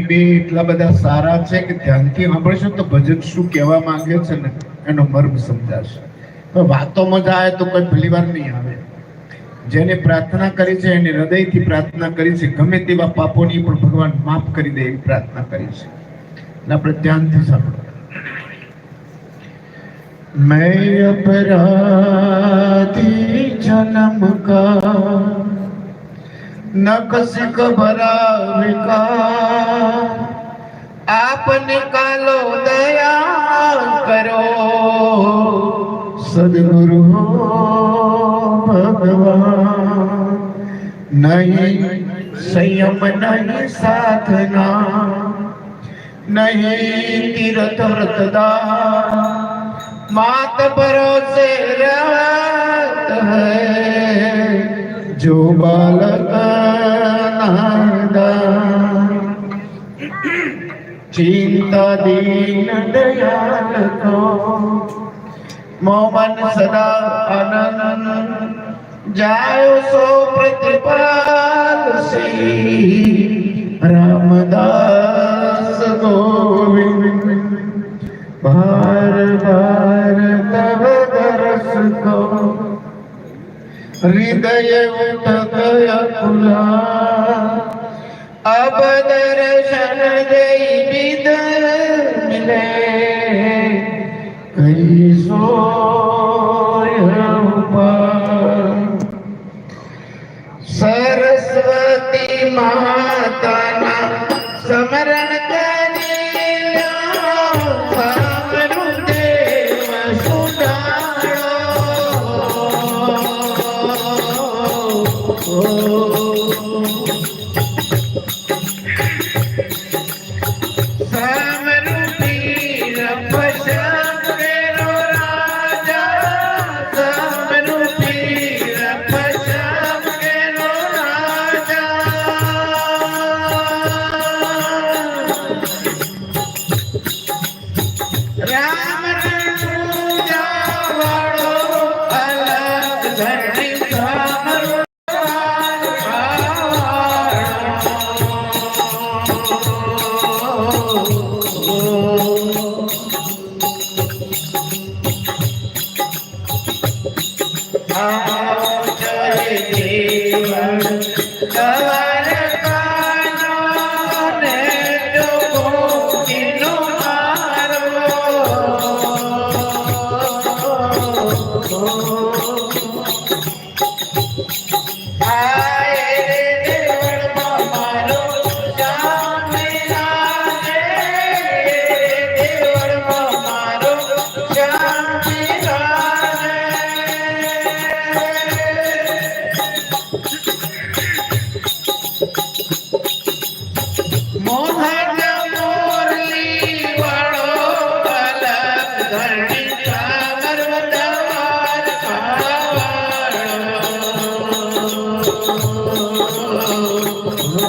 બે એટલા બધા સારા છે કે ધ્યાનથી સાંભળશો તો ભજન શું કહેવા માંગે છે ને એનો મર્મ સમજાશે. વાતોમાં જ આવે તો કોઈ ભલી વાર નહીં આવે. જેને પ્રાર્થના કરી છે, એને હૃદયથી પ્રાર્થના કરી છે, ગમે તેવા પાપોની પણ ભગવાન માફ કરી દે એવી પ્રાર્થના કરી છે. આપણે ધ્યાનથી સાંભળો. મેં અપરાધી જન્મ કા न कसिक भरा विकार आपने कालो दया करो। सदगुरु भगवान। नहीं, संयम नहीं, साधना। नहीं, तीर्थ व्रतदा मात भरोसे रहत है। जो बालक ચિંતા દીન દયાલ તો મોમન સદા આનંદ. જાયો સો પ્રતિપાલ શ્રી રામદાસ ગોવિંદ. બાર બાર, તવ દરસ કો હૃદય ઉતગય ફુલા અબ દર્શન દઈ दई विद मिले कई सोय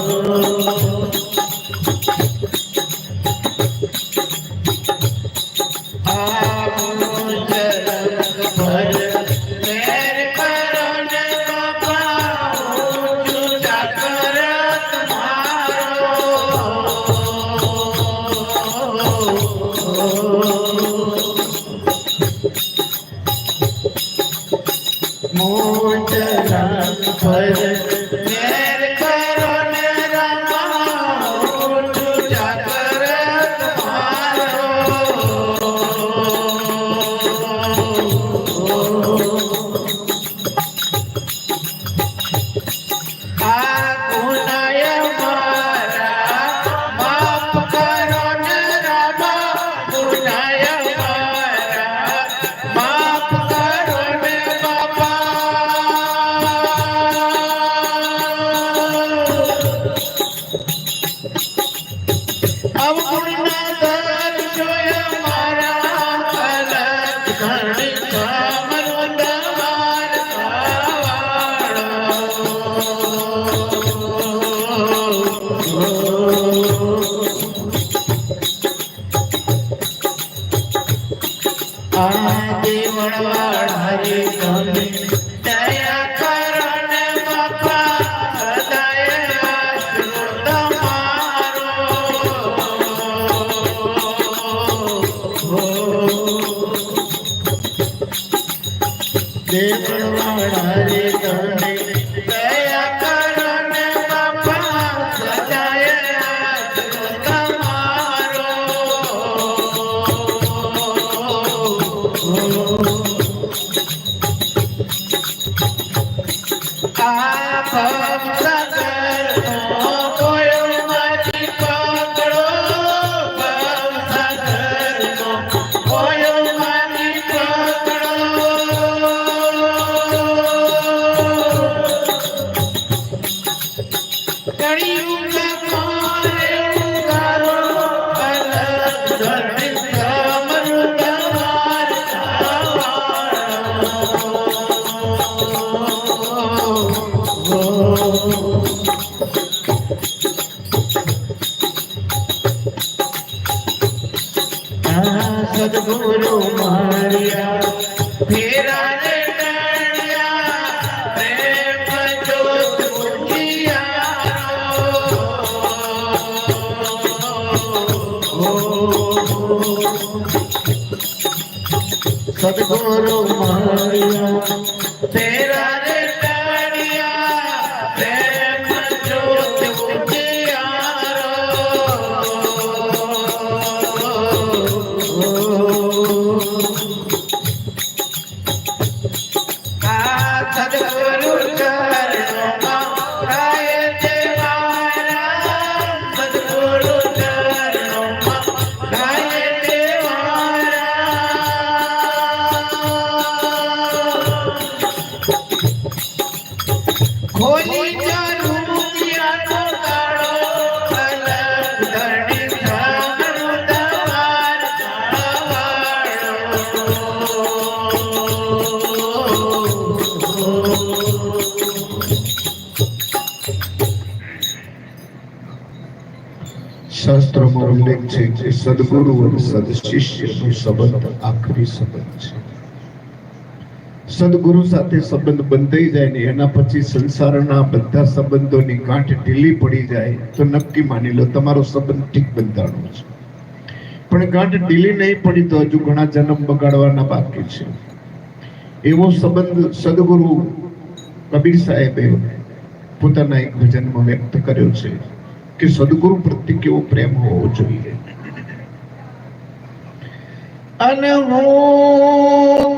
મેર સદગુરુ મારિયા તેરા શાસ્ત્રોમાં ઉલ્લેખ છે કે સદગુરુ અને સદશિષ્યનો સંબંધ આખરી સંબંધ છે. સદગુરુ સાથે સંબંધ બંધાઈ જાય ને એના પછી સંસારના બધા સંબંધોની ગાંઠ ઢીલી પડી જાય, તો નક્કી માની લો તમારો સંબંધ ઠીક બંધાણો છે. પણ ગાંઠ ઢીલી નહીં પડી તો હજુ ઘણા જન્મ બગાડવાના બાકી છે. એવો સંબંધ સદગુરુ કબીર સાહેબે પોતાના એક ભજનમાં વ્યક્ત કર્યો છે કે સદગુરુ પ્રત્યે કેવો પ્રેમ હોવો જોઈએ. અને હું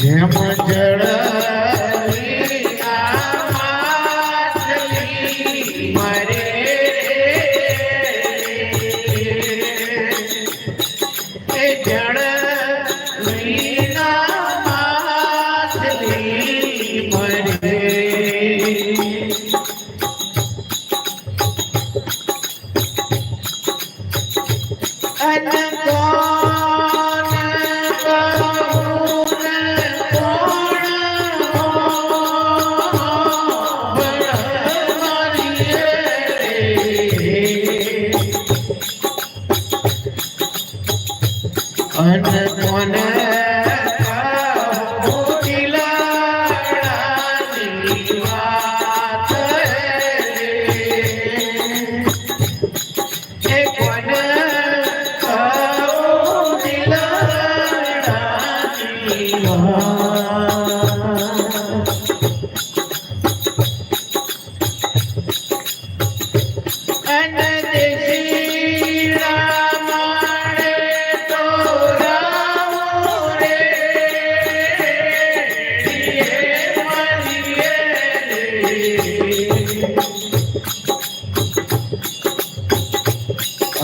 Yeah, my girl. અન કોણ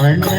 અન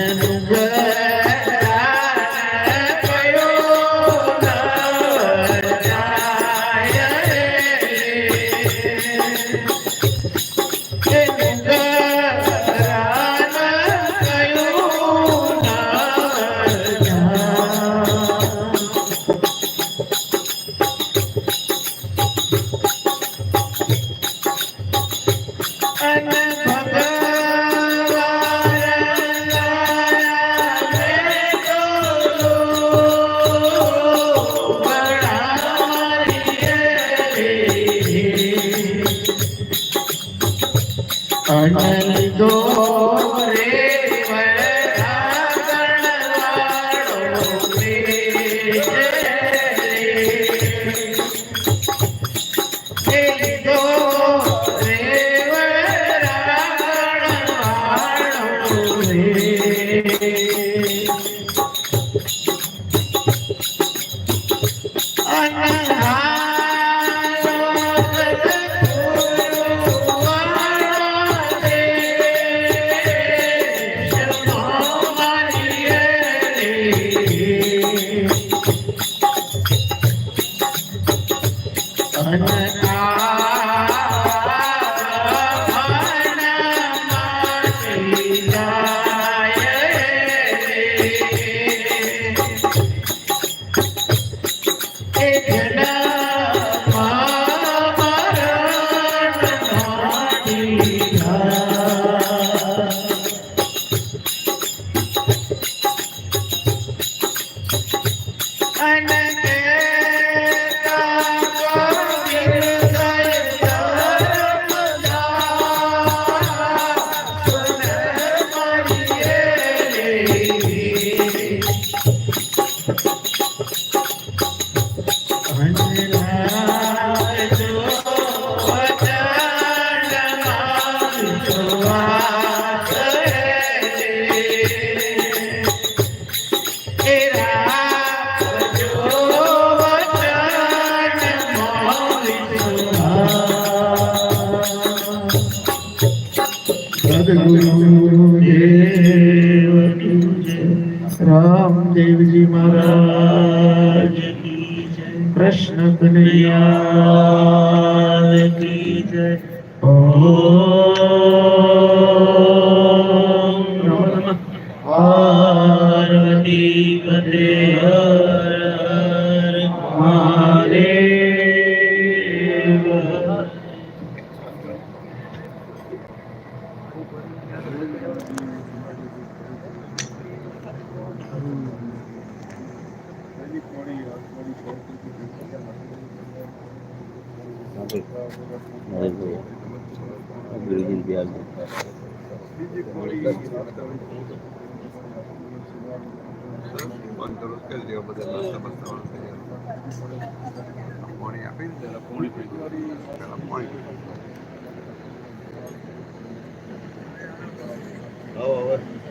Anil Do. રામદેવજી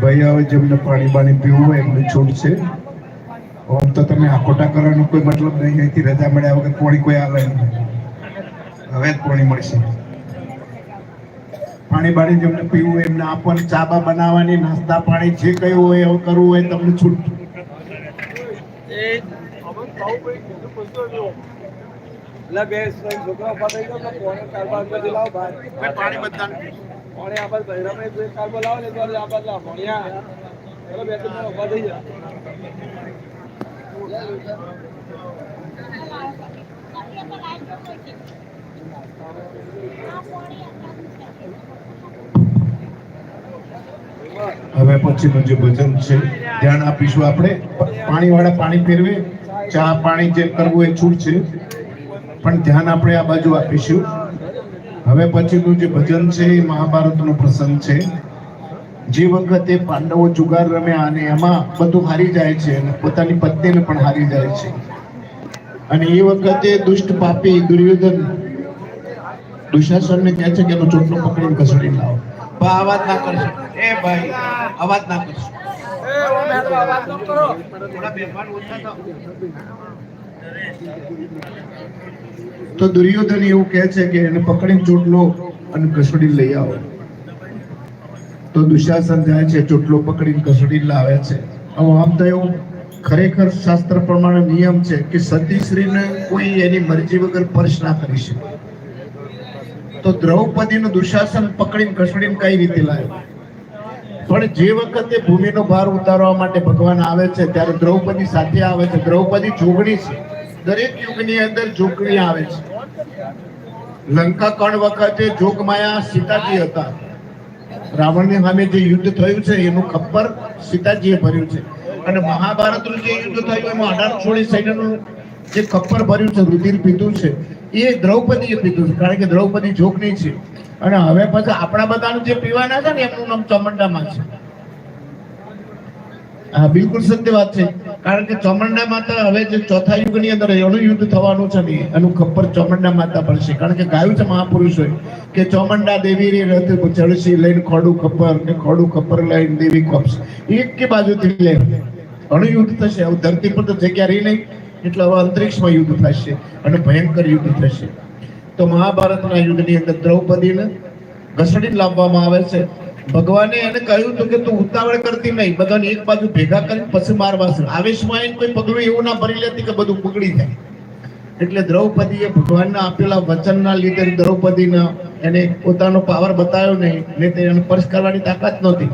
ભાઈ, હવે જેમને પાણી બાણી પીવું હોય એમને છૂટ છે. આમ તો તમે આખોટા કરવાનો કોઈ મતલબ નહીં, અહીંથી રજા મળ્યા વગર પોણી કોઈ આવે હવે જ પોણી મળશે. પાણી બાણી જેમને પીવું હોય એમને આપવાની ચા બા બનાવવાની, નાસ્તા પાણી જે કયું હોય એવું કરવું હોય તમને છૂટ. એટલે બે છોકરા ઊભા થઈ ગયો પોણે કારબારમાંથી લાવો ભાઈ પાણી બધા પોણે આ બાદ બે કારબાર લાવો ને તો આ બાદ લાવો. ચલો બે ત્રણ ઊભા થઈ જાય હવે પછીનું જે ભજન છે. ધ્યાન આપીશું આપણે. પાણી વાળા પાણી ફેરવે. ચા પાણી જે કરવું એ છૂટ છે. પણ ધ્યાન આપણે આ બાજુ આપીશું. હવે પછીનું જે ભજન છે એ મહાભારતનો પ્રસંગ છે. જે વખતે પાંડવો જુગાર રમ્યા અને એમાં બધું હારી જાય છે અને પોતાની પત્નીને પણ હારી જાય છે. અને એ વખતે દુષ્ટ પાપી દુર્યોધન દુશાસનને કહે છે કે એનો ચોટલો પકડીને ઘસડી લાવો. પણ આ વાત ના કરશો. એ ભાઈ અવાજ ના કરશો. તો દુર્યોધન એવું કહે છે કે એને પકડીને ચોટલો અને ઘસડી લઈ આવો. તો દુશાસન જાય છે, ચોટલો પકડીને ઘસડી લાવે છે. આમ તો એવું ખરેખર શાસ્ત્ર પ્રમાણે નિયમ છે કે સતીશ્રીને કોઈ એની મરજી વગર સ્પર્શ ના કરી શકે. તો દ્રૌપદીનું દુશાસન પકડીને ઘસડીને કઈ રીતે લાવ્યો? પણ જે વખતે ભૂમિનો ભાર ઉતારવા માટે ભગવાન આવે છે, ત્યારે દ્રૌપદી સાથે આવે છે. દ્રૌપદી જોગણી છે. દરેક યુગની અંદર જોગણી આવે છે. લંકા કણ વખતે જોગમાયા સીતાજી હતા. રાવણની સામે જે યુદ્ધ થયું છે, એનું ખપ્પર સીતાજીએ ભર્યું છે. અને મહાભારતનું જે યુદ્ધ થયું, એમાં અઢાર છોડી સૈન્યનું જે ખપ્પર ભર્યું છે, રુધિર પીધું છે, એ દ્રૌપદીએ પીધું છે, કારણ કે દ્રૌપદી જોગની છે. અને હવે પછી આપણા બધાનું જે પીવાના છે ને, એમનું નામ ચોમંડામાં છે. હા, બિલકુલ સત્ય વાત છે. કારણ કે ચોમંડા માતા હવે જે ચોથા યુગની અંદર એનું યુદ્ધ થવાનું છે ને, એનું ખપ્પર ચોમંડા માતા પડશે કારણ કે ગાયું છે મહાપુરુષોએ કે ચોમંડા દેવી રે રથ ચડશી, લઈને ખોડું ખપ્પર ને ખોડું ખપ્પર લઈને દેવી ખપશે એક કે બાજુથી લે. ઘણું યુદ્ધ થશે. હવે ધરતી પર તો જગ્યા રહી નહીં. એટલે હવે અંતરિક્ષમાં યુદ્ધ થશે અને ભયંકર યુદ્ધ થશે. તો મહાભારતના યુદ્ધની અંદર દ્રૌપદીને ઘસડીને લાવવામાં આવે છે. ભગવાને એને કહ્યું હતું કે તું ઉતાવળ કરતી નહીં. બધાને એક બાજુ ભેગા કરી પછી મારવા છે. આવેશમાં એને કોઈ પગલું એવું ના ભરી લેતી કે બધું બગડી જાય. એટલે દ્રૌપદીએ ભગવાનના આપેલા વચનના લીધે દ્રૌપદીને એને પોતાનો પાવર બતાવ્યો નહીં ને તે એને પર્શ કરવાની તાકાત નહોતી.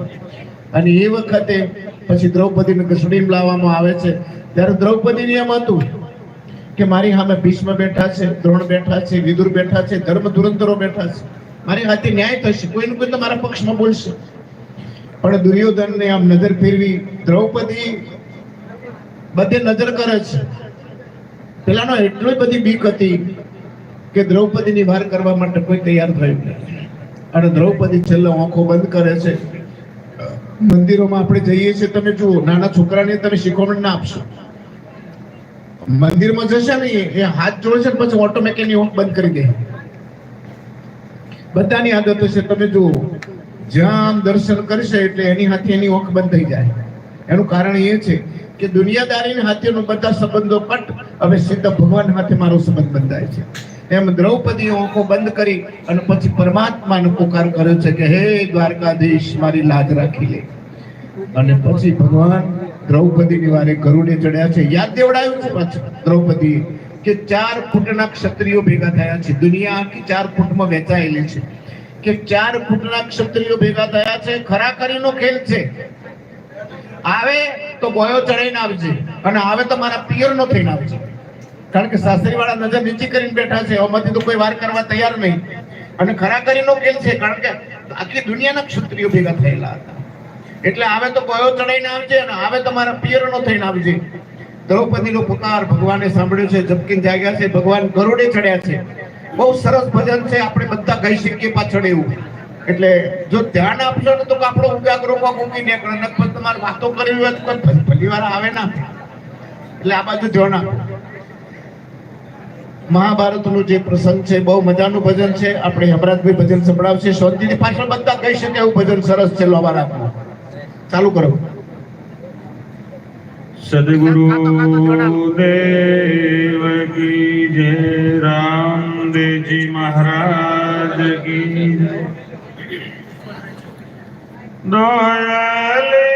અને એ વખતે પછી દ્રૌપદીને ઘસડીને લાવવામાં આવે છે. ત્યારે દ્રૌપદીને એમ હતું કે મારી સામે ભીષ્મ બેઠા છે, દ્રોણ બેઠા છે, વિદુર બેઠા છે, ધર્મ ધુરંધરો બેઠા છે. મારી સાથે ન્યાય થશે કોઈને કોઈ તો મારા પક્ષમાં બોલશે. પણ દુર્યોધનને આમ નજર ફેરવી દ્રૌપદી બધે નજર કરે છે. પેલાનો એટલી બધી બીક હતી કે દ્રૌપદીની વાર કરવા માટે કોઈ તૈયાર થયું નહીં અને દ્રૌપદી છેલ્લે આંખો બંધ કરે છે. મંદિરોમાં આપણે જઈએ છીએ, તમે જુઓ, નાના છોકરાને તમે શીખવણ ના આપશો. મંદિરમાં જશે ને એ હાથ જોડશે પછી ઓટો એની ઊંઘ બંધ કરી દે. બધાની આદત હશે તમે જુઓ. જ્યાં દર્શન કરશે એટલે એની હાથે એની ઓખ બંધ જાય. એનું કારણ એ છે કે દુનિયાદારી હાથેનો બધા સંબંધો કટ હવે સીધા ભગવાન હાથે મારો સંબંધ બંધાય છે. એમ દ્રૌપદી આંખો બંધ કરી અને પછી પરમાત્માનો પુકાર કર્યો છે કે, હે દ્વારકાધીશ, મારી લાજ રાખી લે. અને પછી ભગવાન દ્રૌપદીની વારે ગરુડે ચડ્યા છે. યાદ દેવડાયું છે પાછું દ્રૌપદી કે ચાર ફૂટના ક્ષત્રિયો ભેગા થયા છે. દુનિયા આખી ચાર ફૂટમાં વહેંચાયેલી છે. કે ચાર ફૂટના ક્ષત્રિયો ભેગા થયા છે, ખરા કરીનો ખેલ છે. આવે તો બોયો ચડાઈને આવજે અને આવે તો મારા પિયરનો થઈને આવજે. કારણ કે સાસરી વાળા નજર નીચી કરીને બેઠા છે એમાંથી તો કોઈ વાર કરવા તૈયાર નહીં. અને ખરા કરીનો ખેલ છે, કારણ કે આખી દુનિયાના ક્ષત્રિયો ભેગા થયેલા હતા. એટલે આવે તો બોયો ચડાઈને આવજે અને આવે તો મારા પિયરનો થઈને આવજે. દ્રૌપદીનો પુકાર ભગવાને સાંભળ્યો છે જપકીન જાગ્યા છે, ભગવાન ગરુડે ચડ્યા છે. બહુ સરસ ભજન છે, આપણે બધા કહી શકીએ પાછળ એવું. એટલે જો ધ્યાન આપશો ને તો આપણો ઉજાગરો માં ઊંઘી ને નકર તમારે વાતો કરવી હોય તો ભલી વાર આવે ના. એટલે આ બાજુ ધ્યાન આપો. મહાભારતનું જે પ્રસંગ છે, બહુ મજાનું ભજન છે. આપણે હમરાજભાઈ ભજન સંભળાવશે. શાંતિથી પાછળ બધા કહી શકે એવું ભજન સરસ છે, લોવા રાખવું. ચાલુ કરો. સદગુરુ દેવ કી જય રામદેવજી મહારાજ કી જય. દોયલ